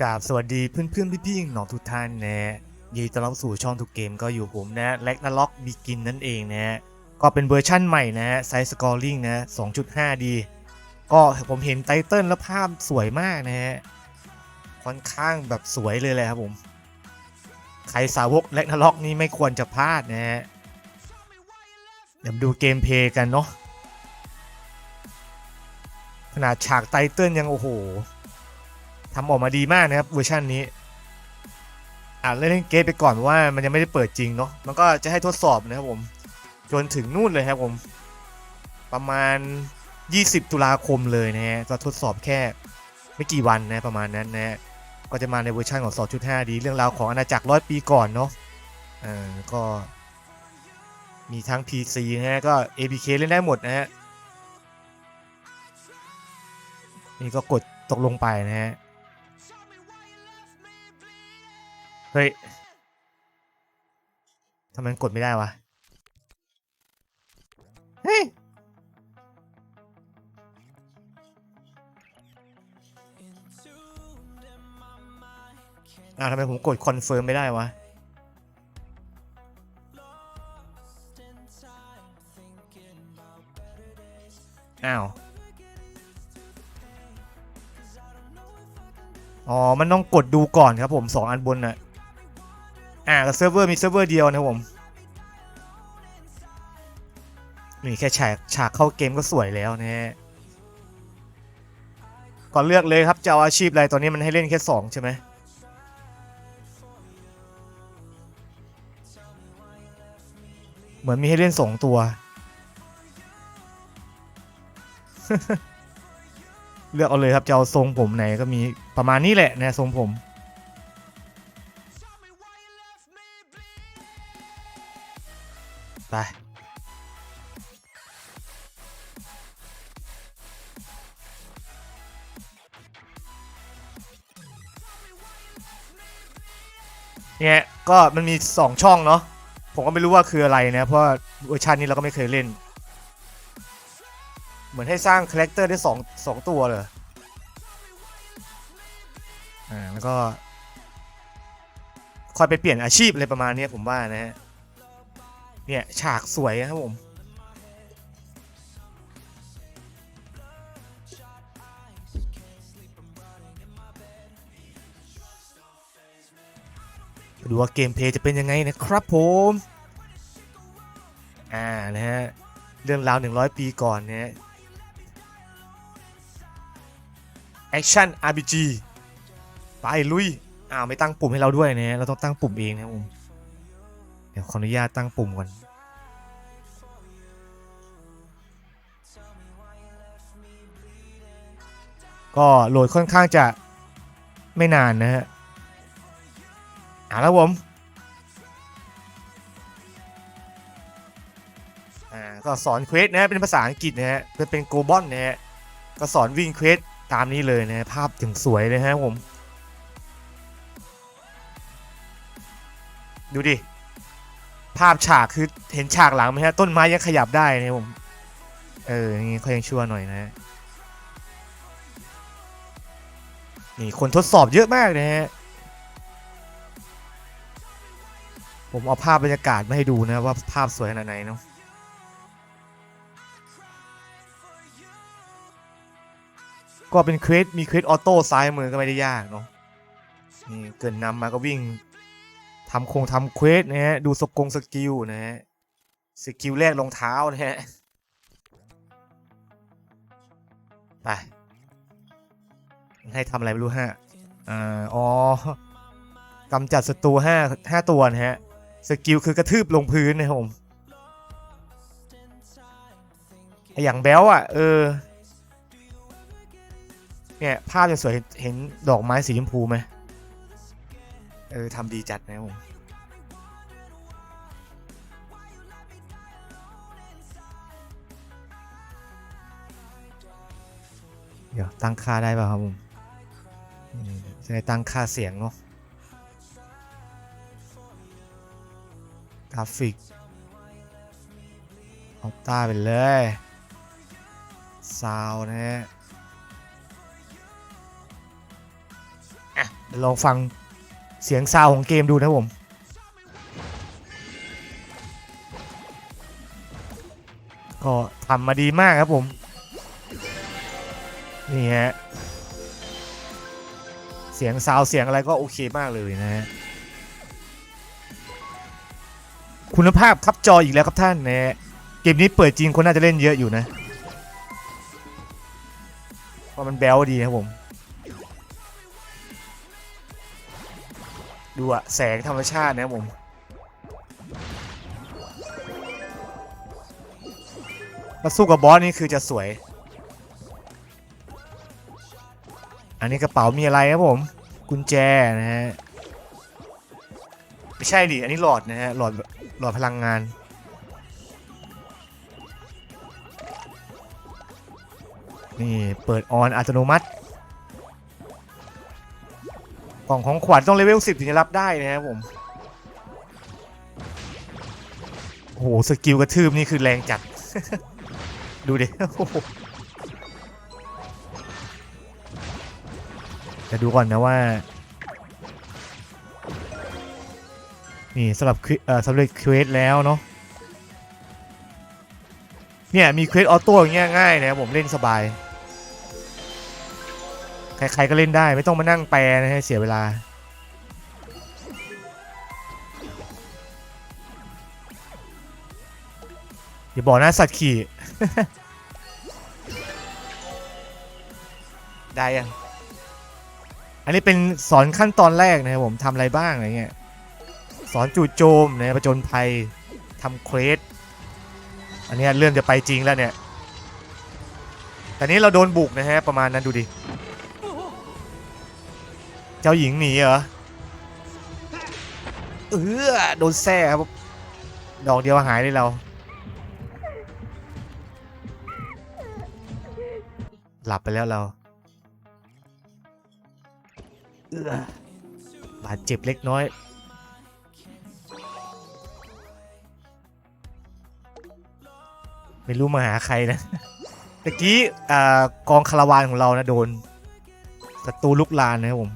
กราบสวัสดีเพื่อนๆพี่ๆน้องทุกท่านนะฮะยินดีต้อนรับสู่ช่องทุกเกมก็อยู่ผมนะแล็กนาล็อกบีกินนั่นเองนะฮะก็เป็นเวอร์ชั่นใหม่นะฮะไซส์สกอร์ลิงนะ 2.5ดีก็ผมเห็นไตเติลแล้วภาพสวยมากนะฮะค่อนข้างแบบสวยเลยแหละครับผม ใครสาวกแล็กนาล็อกนี่ไม่ควรจะพลาดนะฮะเดี๋ยวดูเกมเพลย์กันเนาะขนาดฉากไตเติลยังโอ้โห ทำออกมาดีมากนะครับเวอร์ชันนี้อ่านเล่นเกมไปก่อนเพราะว่ามันยังไม่ได้เปิดจริงเนาะมันก็จะให้ทดสอบนะครับผม จนถึงนู่นเลยครับผม ประมาณ 20 ตุลาคมเลยนะฮะก็ทดสอบแค่ไม่กี่วันนะประมาณนั้นนะ ก็จะมาในเวอร์ชันของ 2.5 ดี เรื่องราวของอาณาจักรร้อยปีก่อนเนาะอ่าก็มีทั้ง PC นะฮะก็ APK เล่นได้หมดนะฮะนี่ก็กดตกลงไปนะฮะ เฮ้ยทำไมกดไม่ได้วะ เฮ้ย อ้าวทำไมผมกดคอนเฟิร์มไม่ได้วะ อ้าว อ๋อ มันต้องกดดูก่อนครับผมสองอันบนน่ะ อ่าเซิร์ฟเวอร์มีเซิร์ฟเวอร์เดียวนะผมนี่แค่ฉากฉากเข้าเกมก็สวยแล้วนะฮะก่อนเลือกเลยครับจะเอาอาชีพอะไรตอนนี้มันให้เล่นแค่สองใช่ไหมเหมือนมีให้เล่นสองตัว เลือกเอาเลยครับจะเอาทรงผมไหนก็มีประมาณนี้แหละนะทรงผม ไปเนี่ยก็มันมี 2 ช่องเนาะผมก็ไม่รู้ว่าคืออะไรนะ เพราะเวอร์ชันนี้เราก็ไม่เคยเล่น เหมือนให้สร้างคาแรคเตอร์ได้สองสองตัวเลยอ่าแล้วก็คอยไปเปลี่ยนอาชีพอะไรประมาณนี้ผมว่านะฮะ เนี่ยฉากสวยนะครับผมดูว่าเกมเพลย์จะเป็นยังไงนะครับผม อ่า นะฮะ เรื่องราว 100 ปีก่อนเนี่ยแอคชั่น RPG ไปลุย อ้าว ไม่ตั้งปุ่มให้เราด้วยนะเราต้องตั้งปุ่มเองนะครับผม เดี๋ยวขออนุญาตตั้งปุ่มก่อน ก็โหลดค่อนข้างจะไม่นานนะฮะอ่าแล้วผมอ่าก็สอนเควสนะฮะเป็นภาษาอังกฤษนะฮะเป็นเป็นโกลบอลนะฮะก็สอนวิ่งเควสตามนี้เลยนะฮะภาพถึงสวยเลยฮะผม ดูดิ ภาพฉากคือเห็นฉากหลังไหมฮะต้นไม้ยังขยับได้นะผม เอออย่างงี้เขายังชั่วหน่อยนะนี่คนทดสอบเยอะมากนะฮะผมเอาภาพบรรยากาศมาให้ดูนะว่าภาพสวยขนาดไหนเนาะก็เป็นเควสมีเควสออโต้ซ้ายมือก็ไม่ได้ยากเนาะนี่เกินนำมาก็วิ่ง ทำโครงทำเควสนะฮะ ดูสกงสกิลนะฮะ สกิลแรกรองเท้านะฮะ ไป ให้ทำอะไรไม่รู้ฮะอ่าอ๋อกำจัดศัตรูห้าห้าตัวนะฮะ สกิลคือกระทืบลงพื้นนะครับผมออย่างแบลอะ เออ เนี่ย ภาพจะสวยเห็นดอกไม้สีชมพูไหม เออทำดีจัดนะผมเดี๋ยวตั้งค่าได้ป่ะครับผมจะได้ตั้งค่าเสียงเนาะกราฟิกเอาต้าไปเลยซาวนะฮะลองฟัง เสียงซาวของเกมดูนะผม ก็ทำมาดีมากครับผม นี่ฮะ เสียงซาวเสียงอะไรก็โอเคมากเลยนะฮะ คุณภาพครับจออีกแล้วครับท่านนะฮะ เกมนี้เปิดจริงคนน่าจะเล่นเยอะอยู่นะ เพราะมันแบลดีครับผม ดูอะแสงธรรมชาตินะผมมาสู้กับบอสนี่คือจะสวย อันนี้กระเป๋ามีอะไรครับผม กุญแจนะฮะ ไม่ใช่ดิ อันนี้หลอดนะฮะ หลอด หลอดพลังงาน นี่ เปิดออนอัตโนมัติ กล่องของขวัญต้องเลเวล10ถึงจะรับได้นะครับผมโอ้โหสกิลกระทืบนี่คือแรงจัด ดูดิโอ้โหจะดูก่อนนะว่า นี่สำหรับเอ่อสำเร็จเควสแล้วเนาะเนี่ย มีเควสออโต้อย่างเงี้ยง่ายนะครับผมเล่นสบาย ใครๆก็เล่นได้ไม่ต้องมานั่งแปลนะฮะเสียเวลา อย่าบอกนะสัตว์ขี่ ได้ยัง อันนี้เป็นสอนขั้นตอนแรกนะครับผมทำอะไรบ้างอะไรเงี้ยสอนจู่โจมนะประจนภัยทำเควสอันนี้เริ่มจะไปจริงแล้วเนี่ยแต่นี้เราโดนบุกนะฮะประมาณนั้นดูดิ เจ้าหญิงหนีเหรอเออโดนแซ่ครับดอกเดียวหายเลยเรา หลับไปแล้วเราเออบาดเจ็บเล็กน้อย ไม่รู้มาหาใครนะตะกี้กองคาราวานของเรานะโดนศัตรูลุกลานนะครับผม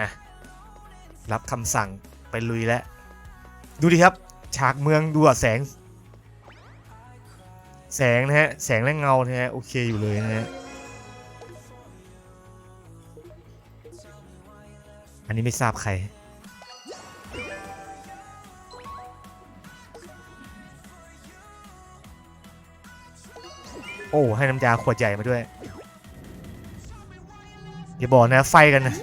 อะรับคำสั่งไปลุยแล้วดูดิครับ ฉากเมืองดูอะแสง แสงนะฮะ แสงและเงานะฮะ โอเคอยู่เลยนะฮะ อันนี้ไม่ทราบใคร โอ้ ให้น้ำยาขวดใหญ่มาด้วย อย่าบอกนะไฟกันนะ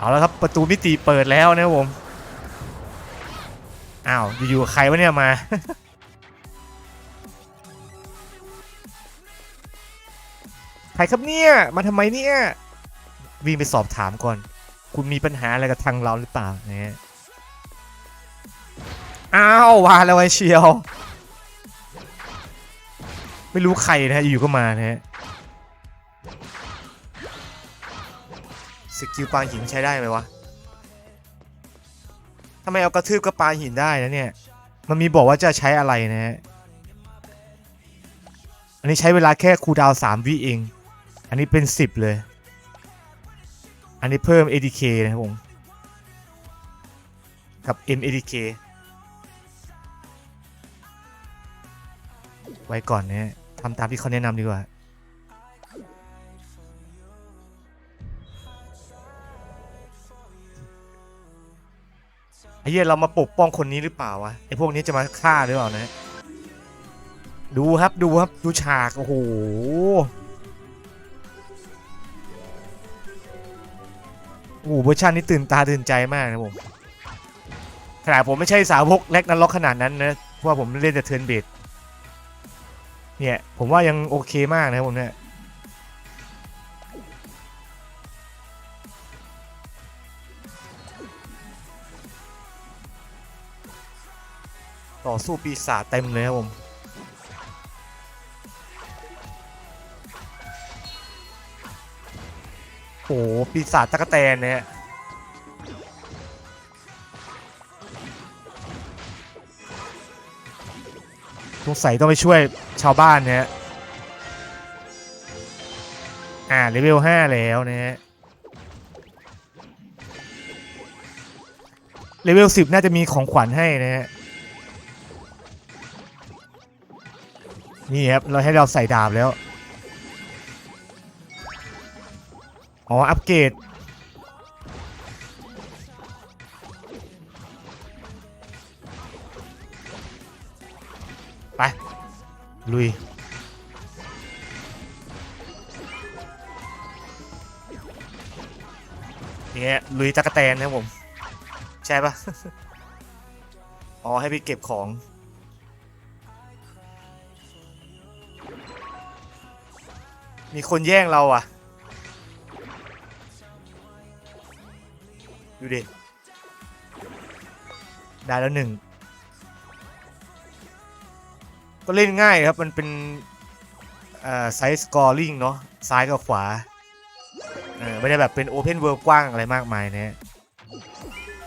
เอาแล้วครับประตูมิติเปิดแล้วนะผมอ้าวอยู่ๆใครวะเนี่ยมาใครครับเนี่ยมาทำไมเนี่ยวิ่งไปสอบถามก่อน คุณมีปัญหาอะไรกับทางเราหรือเปล่าเนี่ยอ้าววาแล้วไอ้เชียว ไม่รู้ใครนะฮะอยู่ก็มานะฮะ สกิลปาหินใช้ได้ไหมวะทำไมเอากระทืบกับปาหินได้นะเนี่ย มันมีบอกว่าจะใช้อะไรนะฮะ อันนี้ใช้เวลาแค่คูดาวน์3วิเอง อันนี้เป็น10เลย อันนี้เพิ่ม ADK นะครับผม กับ MADK ไว้ก่อนนะฮะทำตามที่เขาแนะนำดีกว่า ไอ้เหี้ยเรามาปกป้องคนนี้หรือเปล่าวะไอ้พวกนี้จะมาฆ่าหรือเปล่านะ ดูครับดูครับดูฉากโอ้โหโอ้โหเวอร์ชันนี้ตื่นตาตื่นใจมากนะผมขนาดผมไม่ใช่สาวกแลกนันล็อกขนาดนั้นนะเพราะว่าผมเล่นแต่เทิร์นเบดเนี่ยผมว่ายังโอเคมากนะครับผมเนี่ย ต่อสู้ปีศาจเต็มเลยครับผมโอ้โหปีศาจตะกแตนเนี่ยงสัยต้องไปช่วยชาวบ้านเนะฮะอ่าเลเวลห้าแล้วนะฮะเลเวลสิบน่าจะมีของขวัญให้นะฮะ นี่ครับเราให้เราใส่ดาบแล้ว อ๋อ อัปเกรดไป ลุยเนี่ยลุยตะกะแตนนะผม ใช่ปะอ๋อ ให้ไปเก็บของ มีคนแย่งเราอะ ดูดิ ได้แล้วหนึ่ง ก็เล่นง่ายครับ มันเป็นไซส์สกอร์ลิงเนาะ ซ้ายกับขวา ไม่ได้แบบเป็นโอเพนเวิลด์กว้างอะไรมากมายนะ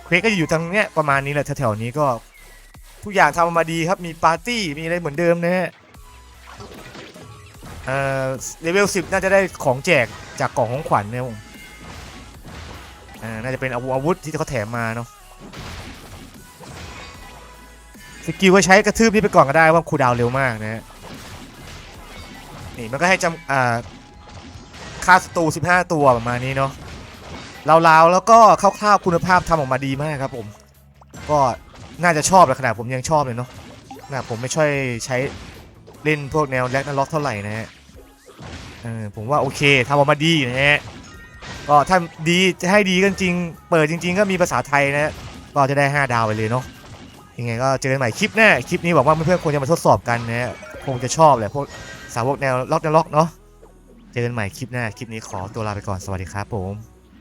เควสก็จะอยู่ทางเนี้ยประมาณนี้แหละแถวๆนี้ก็ ทุกอย่างทำมาดีครับ มีปาร์ตี้ มีอะไรเหมือนเดิมนะฮะ เอ่อเลเวล10น่าจะได้ของแจกจากกล่องของขวัญเนะครับผมอ่าน่าจะเป็นอาวุธที่เขาแถมมาเนาะสกิลก็ใช้กระทืบนี่ไปก่อนก็ได้ว่าคูดาวเร็วมากนะฮะนี่มันก็ให้จำอ่าค่าศัตรู15 ตัวประมาณนี้เนาะลาวๆแล้วก็คร่าวๆคุณภาพทำออกมาดีมากครับผม ก็น่าจะชอบเลยขนาดผมยังชอบเลยเนาะขนาดผมไม่ช่วยใช้ เล่นพวกแนวแร็กนาล็อกเท่าไหร่นะฮะเออผมว่าโอเคทำออกมาดีนะฮะก็ถ้าดีจะให้ดีกันจริง เปิดจริง ๆ ก็มีภาษาไทยนะฮะก็จะได้ 5 ดาวไปเลยเนาะยังไงก็เจอกันใหม่คลิปหน้าคลิปนี้บอกว่าเพื่อนๆควรจะมาทดสอบกันนะฮะคงจะชอบแหละพวกสาวกแนวล็อกแนวล็อกเนาะเจอกันใหม่คลิปหน้าคลิปนี้ขอตัวลาไปก่อนสวัสดีครับผม